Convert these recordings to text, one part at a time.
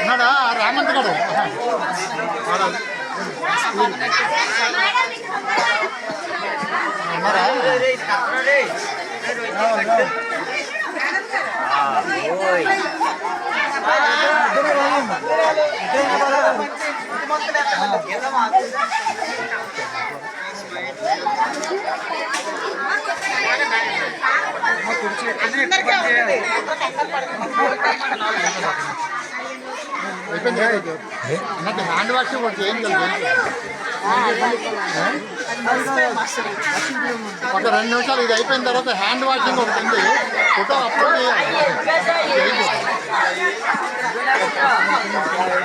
ఉన్నాడా? రామంత్ ఉన్నారా అయిపోయింది హ్యాండ్ వాష్ ఒకటి ఒక రెండు నిమిషాలు ఇది అయిపోయిన తర్వాత హ్యాండ్ వాషింగ్ ఒకటి ఉంది. ఫోటో అప్లోడ్ చేయాలి.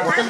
హోటల్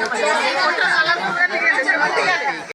ทำไมไม่ได้